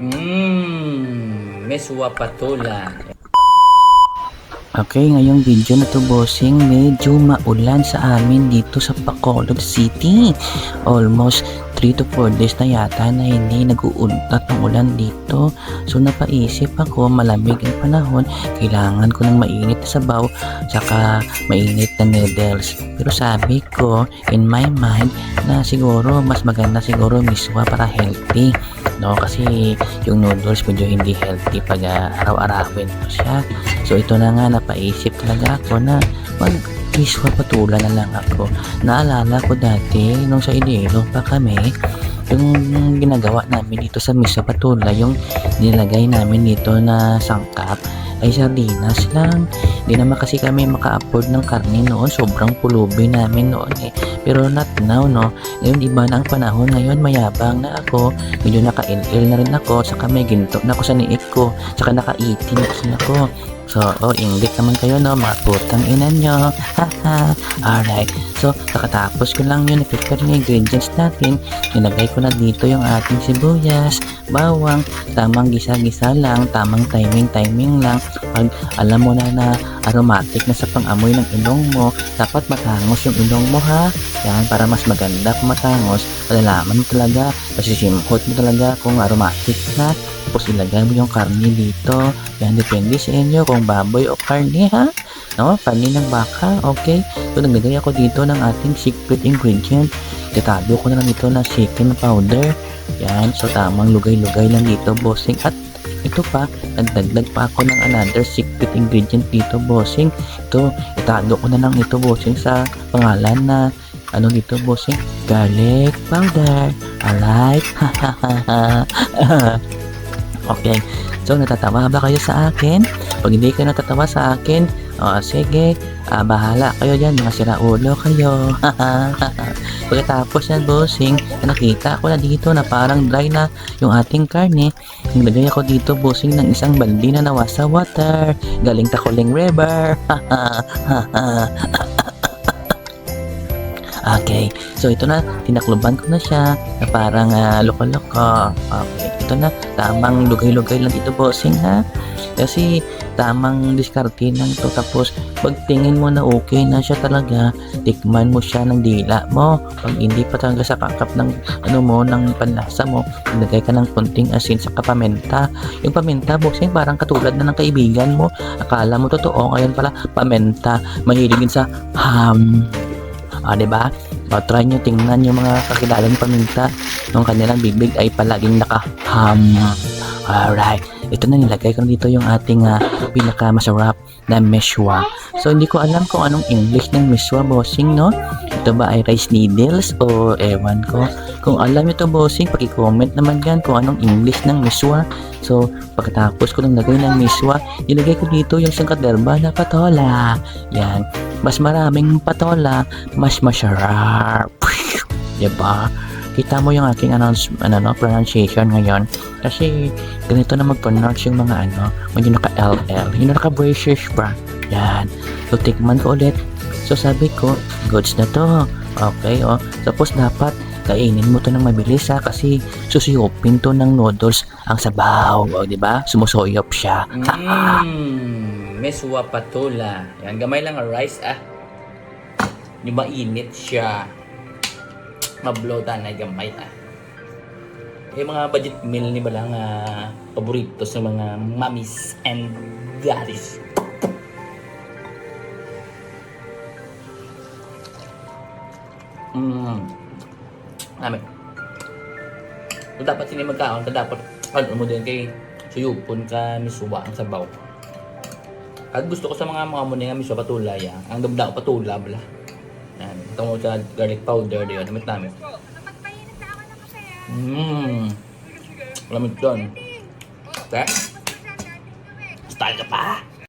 Mmm, meswa patula. Okay, ngayong video na to bossing, medyo maulan sa amin dito sa Bacolod City. Almost 3 to 4 days na yata na hindi nag-uuntat ulan dito. So napaisip ako, malamig ang panahon, kailangan ko ng mainit na sabaw, saka mainit na noodles. Pero sabi ko, in my mind, na siguro mas maganda siguro miswa para healthy. No, kasi yung noodles medyo hindi healthy pag uh, araw-arawin mo siya. So ito na nga napaisip talaga ako na mag miswa patula na lang ako. Naalala ko dati nung sa Iloilo pa kami yung ginagawa namin dito sa miswa patula yung nilagay namin dito na sangkap ay sardinas lang. Hindi naman kasi kami maka-afford ng karne noon. Sobrang pulubi namin noon eh. Pero not now, no? Ngayon, iba na ang panahon. Ngayon, mayabang na ako. Medyo naka-il na rin ako. Saka may ginto na ako sa niik ko. Saka naka-18 na ako. So, oh, English naman kayo, no? Mga putang ina nyo. Haha. Alright. So, nakatapos ko lang yun. Prepare yung ingredients natin. Nilagay ko na dito yung ating sibuyas, bawang, tamang gisa-gisa lang, tamang timing-timing lang. Pag alam mo na na aromatic na sa pang-amoy ng ilong mo, dapat matangos yung ilong mo ha. Yan, para mas maganda kung matangos, malalaman mo talaga, masisimhot mo talaga kung aromatic na. Tapos ilagay mo yung karne dito. Yan, depende sa inyo kung baboy o karne ha. No, karne ng baka, okay? So, naglagay ako dito ng ating secret ingredient. Itatago ko na lang dito na chicken powder. Yan, so tamang lugay-lugay lang dito, bossing. At ito pa, nagdagdag pa ako ng another secret ingredient dito, bossing. Ito, itago ko na lang ito, bossing, sa pangalan na ano dito, bossing? Garlic powder. Alright? okay. So, natatawa ba kayo sa akin? Pag hindi kayo natatawa sa akin, oh, sige, ah, bahala kayo dyan, mga siraulo kayo. Pagkatapos yan, bossing, nakita ko na dito na parang dry na yung ating karne. Naglagay ako dito, bossing, ng isang baldi na nawa sa water. Galing Takuling River. okay, so ito na, tinakluban ko na siya na parang ah, loko-loko. Okay, ito na, tamang lugay-lugay lang dito, bossing, ha? Kasi tamang diskarte lang to tapos pagtingin mo na okay na siya talaga tikman mo siya ng dila mo. Pag hindi pa talaga sa kakap ng ano mo ng panlasa mo ilagay ka ng konting asin sa kapamenta yung pamenta boxing parang katulad na ng kaibigan mo. Akala mo totoo ngayon pala pamenta. Mahilig yun sa ham ah, di ba? O, try nyo tingnan yung mga kakilalang paminta ng kanilang bibig ay palaging naka-ham. Alright. Ito na nilagay ko dito yung ating uh, pinaka masarap na meshwa. So, hindi ko alam kung anong English ng meshwa, bossing, no? Ito ba ay rice needles o ewan ko? Kung alam nyo to, bossing, paki-comment naman dyan kung anong English ng meshwa. So, pagkatapos ko nang lagay ng meshwa, nilagay ko dito yung sangkaderba na patola. Yan. Mas maraming patola, mas masarap. Diba? Kita mo yung aking announce, ano, no, pronunciation ngayon. Kasi ganito na mag-pronounce yung mga ano, medyo naka-LL. Yung naka-British pa. Yan. So, tikman ko ulit. So, sabi ko, goods na to. Okay, oh. Tapos, dapat kainin mo to ng mabilis ha kasi susuyopin to ng noodles ang sabaw, o, di ba? Sumusoyop siya. Mmm, meswa patula. Yan, gamay lang ang rice ah. Yung mainit siya. Mablota na gamay ah. Yung mga budget meal ni ba lang ah, paborito sa mga mommies and daddies. Mmm. Amin. So, dapat sini magkaon ka dapat ano mo din kay suyupon ka misuwa ang sabaw. At gusto ko sa mga mga mo nga misuwa patulay ah. Ang damda ko patula bala. Yan. Ito mo sa garlic powder diyon. Damit namin. Mmm. Lamig doon. Okay? Style ka pa?